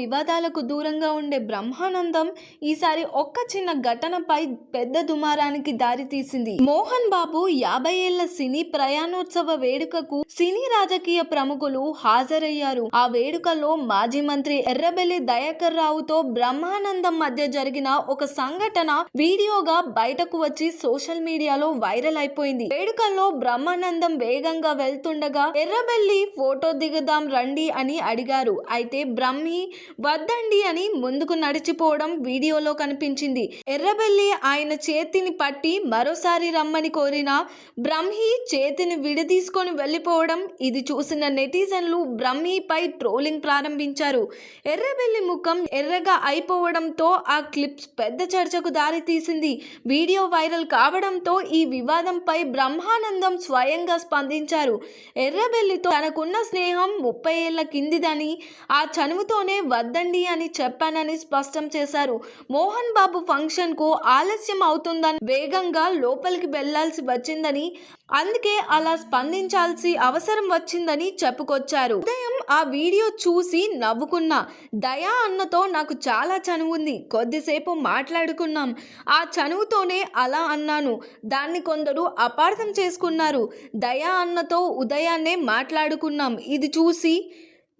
వివాదాలకు దూరంగా ఉండే బ్రహ్మానందం ఈసారి ఒక్క చిన్న ఘటనపై పెద్ద దుమారానికి దారితీసింది మోహన్ బాబు యాభై ఏళ్ళ సినీ ప్రయాణోత్సవ వేడుకకు సినీ రాజకీయ ప్రముఖులు హాజరయ్యారు. ఆ వేడుకలో మాజీ మంత్రి ఎర్రబెల్లి దయాకర్ రావుతో బ్రహ్మానందం మధ్య జరిగిన ఒక సంఘటన వీడియోగా బయటకు వచ్చి సోషల్ మీడియాలో వైరల్ అయిపోయింది. వేడుకల్లో బ్రహ్మానందం వేగంగా వెళ్తుండగా ఎర్రబెల్లి ఫోటో దిగుదాం రండి అని అడిగారు. అయితే బ్రహ్మి వద్దండి అని ముందుకు నడిచిపోవడం వీడియోలో కనిపించింది. ఎర్రబెల్లి ఆయన చేతిని పట్టి మరోసారి రమ్మని కోరిన బ్రహ్మి చేతిని విడదీసుకొని వెళ్ళిపోవడం ఇది చూసిన నెటిజన్లు బ్రహ్మిపై ట్రోలింగ్ ప్రారంభించారు. ఎర్రబెల్లి ముఖం ఎర్రగా అయిపోవడంతో ఆ క్లిప్స్ పెద్ద చర్చకు దారితీసింది. వీడియో వైరల్ కావడంతో ఈ వివాదంపై బ్రహ్మానందం స్వయంగా స్పందించారు. ఎర్రబెల్లితో తనకున్న స్నేహం ముప్పై ఏళ్ళ కిందిదని ఆ చనువుతోనే వద్దండి అని చెప్పానని స్పష్టం చేశారు. మోహన్ బాబు ఫంక్షన్కు ఆలస్యం అవుతుందని వేగంగా లోపలికి వెళ్ళాల్సి వచ్చిందని అందుకే అలా స్పందించాల్సి అవసరం వచ్చిందని చెప్పుకొచ్చారు. ఉదయం ఆ వీడియో చూసి నవ్వుకున్నా. దయా అన్నతో నాకు చాలా చనువు ఉంది. కొద్దిసేపు మాట్లాడుకున్నాం. ఆ చనువుతోనే అలా అన్నాను. దాన్ని కొందరు అపార్థం చేసుకున్నారు. దయా అన్నతో ఉదయాన్నే మాట్లాడుకున్నాం. ఇది చూసి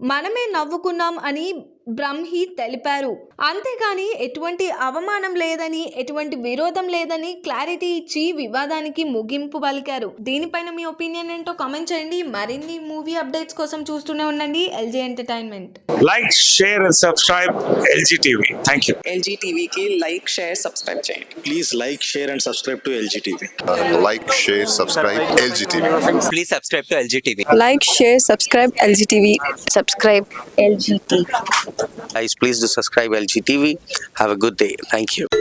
మనమే నవ్వుకున్నాం అని బ్రహ్మి తెలిపారు అంతేగాని ఎటువంటి అవమానం లేదని ఎటువంటి విరోధం లేదని క్లారిటీ ఇచ్చి వివాదానికి ముగింపు పలికారు దీనిపైన మీ ఒపీనియన్ ఏంటో కామెంట్ చేయండి మరిన్ని మూవీ అప్డేట్స్ కోసం చూస్తూనే ఉండండి LG entertainment like, share, and subscribe LG TV. Thank you. LG టీవీకి లైక్ షేర్ సబ్స్క్రైబ్ చేయండి Please like, share, and subscribe to LGTV. like, share, subscribe, LGTV. please subscribe to LG TV. Like share subscribe LG TV subscribe LG TV Guys, please do subscribe LG TV. Have a good day. Thank you.